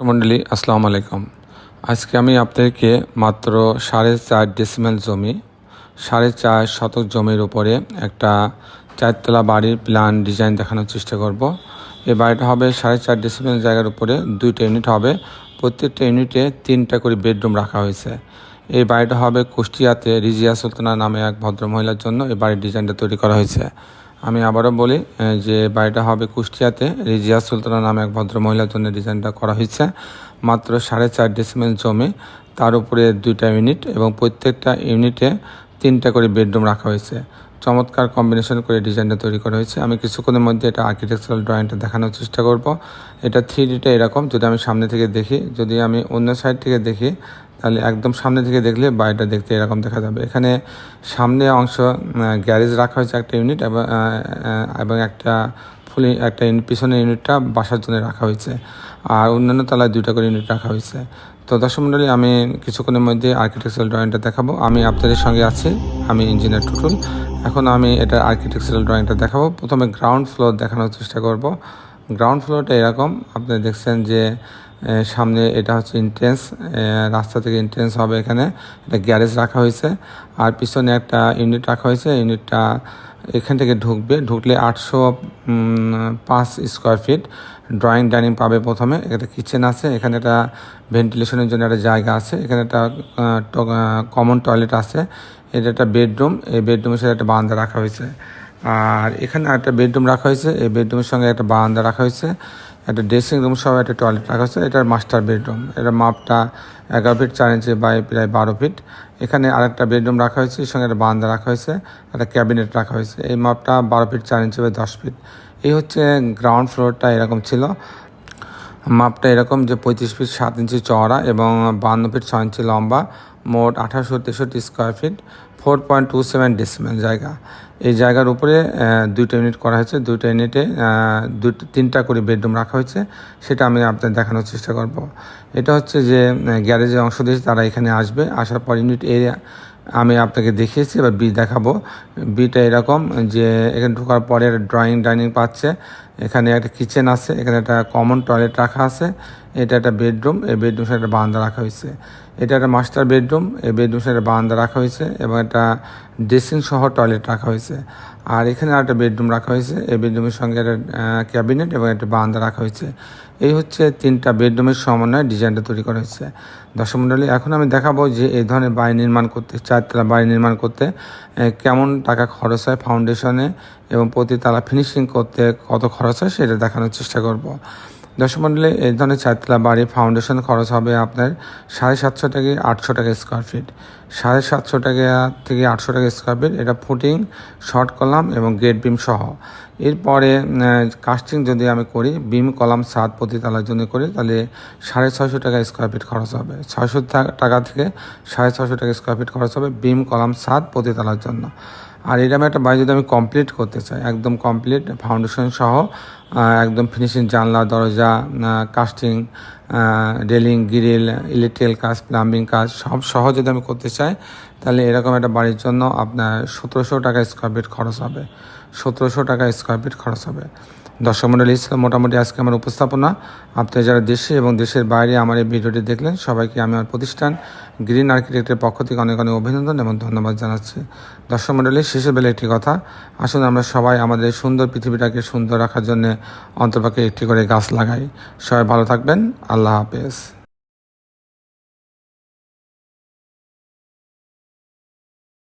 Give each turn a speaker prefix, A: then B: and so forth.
A: মণ্ডলী আসসালামু আলাইকুম। আজকে আমি আপনাদেরকে মাত্র সাড়ে চার ডেসিমেল জমি, সাড়ে চার শতক জমির উপরে একটা চারতলা বাড়ির প্ল্যান ডিজাইন দেখানোর চেষ্টা করব। এই বাড়িটা হবে সাড়ে চার ডেসিমেল জায়গার উপরে, দুইটা ইউনিট হবে। প্রত্যেকটা ইউনিটে তিনটা করে বেডরুম রাখা হয়েছে। এই বাড়িটা হবে কুষ্টিয়াতে রিজিয়া সুলতানা নামে এক ভদ্রমহিলার জন্য এই বাড়ির ডিজাইনটা তৈরি করা হয়েছে। আমি আবারও বলি যে বাড়িটা হবে কুষ্টিয়াতে, রিজিয়া সুলতানা নামে এক ভদ্রমহিলার জন্য ডিজাইনটা করা হয়েছে। মাত্র সাড়ে চার ডেসিমেল জমি, তার উপরে দুইটা ইউনিট এবং প্রত্যেকটা ইউনিটে তিনটা করে বেডরুম রাখা হয়েছে। চমৎকার কম্বিনেশন করে ডিজাইনটা তৈরি করা হয়েছে। আমি কিছুক্ষণের মধ্যে এটা আর্কিটেকচারাল ড্রয়িংটা দেখানোর চেষ্টা করব। এটা থ্রি ডিটা এরকম, যদি আমি সামনে থেকে দেখি, যদি আমি অন্য সাইড থেকে দেখি তাহলে একদম সামনে থেকে দেখলে বাড়িটা দেখতে এরকম দেখা যাবে। এখানে সামনে অংশ গ্যারেজ রাখা হয়েছে একটা ইউনিট এবং একটা ফুল একটা পিছনের ইউনিটটা বাসার জন্য রাখা হয়েছে। আর অন্যান্য তলায় দুইটা করে ইউনিট রাখা হয়েছে। তো দর্শক মণ্ডলী আমি কিছুক্ষণের মধ্যে আর্কিটেকচারাল ড্রয়িংটা দেখাবো। আমি আপনাদের সঙ্গে আছি, আমি ইঞ্জিনিয়ার টুটুল। এখন আমি এটা আর্কিটেকচারাল ড্রয়িংটা দেখাবো। প্রথমে গ্রাউন্ড ফ্লোর দেখানোর চেষ্টা করব। গ্রাউন্ড ফ্লোরটা এরকম, আপনি দেখছেন যে সামনে এটা হচ্ছে ইন্ট্রেন্স রাস্তা থেকে ইন্ট্রেন্স হবে এখানে। এটা গ্যারেজ রাখা হয়েছে। আর পিছনে একটা ইউনিট রাখা হয়েছে। ইউনিটটা এখান থেকে ঢুকবে। ঢুকলে আটশো পাঁচ স্কোয়ার ফিট ড্রয়িং ডাইনিং পাবে প্রথমে। একটা কিচেন আছে। এখানে একটা ভেন্টিলেশনের জন্য একটা জায়গা আছে। এখানে একটা কমন টয়লেট আছে। এটা একটা বেডরুম এই বেডরুমের সাথে একটা বারান্দা রাখা হয়েছে। আর এখানে একটা বেডরুম রাখা হয়েছে। এই বেডরুমের সঙ্গে একটা বারান্দা রাখা হয়েছে। একটা ড্রেসিং রুম সহ একটা টয়লেট রাখা আছে। এটা মাস্টার বেডরুম এটা মাপটা এগারো ফিট চার ইঞ্চি বাই প্রায় বারো ফিট এখানে আরেকটা বেডরুম রাখা হয়েছে, এর সঙ্গে একটা বারান্দা রাখা হয়েছে, একটা ক্যাবিনেট রাখা হয়েছে। এই মাপটা বারো ফিট চার ইঞ্চি বাই দশ ফিট এই হচ্ছে গ্রাউন্ড ফ্লোরটা এরকম ছিল। মাপটা এরকম যে পঁয়ত্রিশ ফিট সাত ইঞ্চি চওড়া এবং বান্ন ফিট ছয় ইঞ্চি লম্বা, মোট আঠারোশো তেষট্টি square feet four point two seven decimal জায়গা। এই জায়গার উপরে দুইটা ইউনিট করা হয়েছে। দুইটা ইউনিটে দুটো তিনটা করে বেডরুম রাখা হয়েছে। সেটা আমি আপনাদের দেখানোর চেষ্টা করব। এটা হচ্ছে যে গ্যারেজের অংশ দিয়েছে তারা এখানে আসবে। আসার পর ইউনিট এরিয়া আমি আপনাকে দেখিয়েছি, এবার বি দেখাবো। বিটা এরকম যে, এখানে ঢোকার পরে ড্রয়িং ডাইনিং পাচ্ছে। এখানে একটা কিচেন আছে, এখানে একটা কমন টয়লেট রাখা আছে, এটা একটা বেডরুম এই বেডরুম সাথে একটা বারান্দা রাখা হয়েছে। এটা একটা মাস্টার বেডরুম এই বেডরুম একটা বারান্দা রাখা হয়েছে এবং একটা ড্রেসিং সহ টয়লেট রাখা হয়েছে। আর এখানে আর একটা বেডরুম রাখা হয়েছে, এই বেডরুমের সঙ্গে একটা ক্যাবিনেট এবং একটা বারান্দা রাখা হয়েছে। এই হচ্ছে তিনটা বেডরুমের সমন্বয়ে ডিজাইনটা তৈরি করা হয়েছে। দর্শক মণ্ডলী এখন আমি দেখাবো যে এই ধরনের বাড়ি নির্মাণ করতে, চারতলা বাড়ি নির্মাণ করতে কেমন টাকা খরচ হয় ফাউন্ডেশনে এবং প্রতি তালা ফিনিশিং করতে কত খরচ হয়, সেটা দেখানোর চেষ্টা করব। দর্শক মণ্ডলী এই ধরনের চারতলা বাড়ি ফাউন্ডেশন খরচ হবে আপনার সাড়ে সাতশো থেকে আটশো টাকা স্কোয়ার ফিট সাড়ে সাতশো টাকা থেকে আটশো টাকা স্কোয়ার ফিট এটা ফুটিং শর্ট কলাম এবং গেট বিম সহ। এরপরে কাস্টিং যদি আমি করি বিম কলাম সাত প্রতি তালার জন্য করি, তাহলে সাড়ে ছয়শো টাকা স্কোয়ার ফিট খরচ হবে। ছয়শো টাকা থেকে সাড়ে ছয়শো টাকা স্কোয়ার ফিট খরচ হবে বিম কলাম সাত প্রতি তালার জন্য। আর এরকম একটা বাড়ি যদি আমি কমপ্লিট করতে চাই, একদম কমপ্লিট ফাউন্ডেশন সহ একদম ফিনিশিং জানলা, দরজা কাস্টিং রেলিং গ্রিল ইলেকট্রিক্যাল কাজ প্লাম্বিং কাজ, সব সহ যদি আমি করতে চাই, তাহলে এরকম একটা বাড়ির জন্য আপনার সতেরোশো টাকা স্কোয়ার ফিট খরচ হবে। সতেরোশো টাকা স্কোয়ার ফিট খরচ হবে। দর্শক মন্ডলী ছিল মোটামুটি আজকে আমার উপস্থাপনা। আপনি যারা দেশে এবং দেশের বাইরে আমার এই ভিডিওটি দেখলেন, সবাইকে আমি আমার প্রতিষ্ঠান গ্রিন আর্কিটেক্টের পক্ষ থেকে অনেক অনেক অভিনন্দন এবং ধন্যবাদ জানাচ্ছি। দর্শক মন্ডলী শেষে বেলে একটি কথা। আসুন আমরা সবাই আমাদের সুন্দর পৃথিবীটাকে সুন্দর রাখার জন্য অন্তর্পাকে একটি করে গাছ লাগাই। সবাই ভালো থাকবেন। আল্লাহ হাফেজ।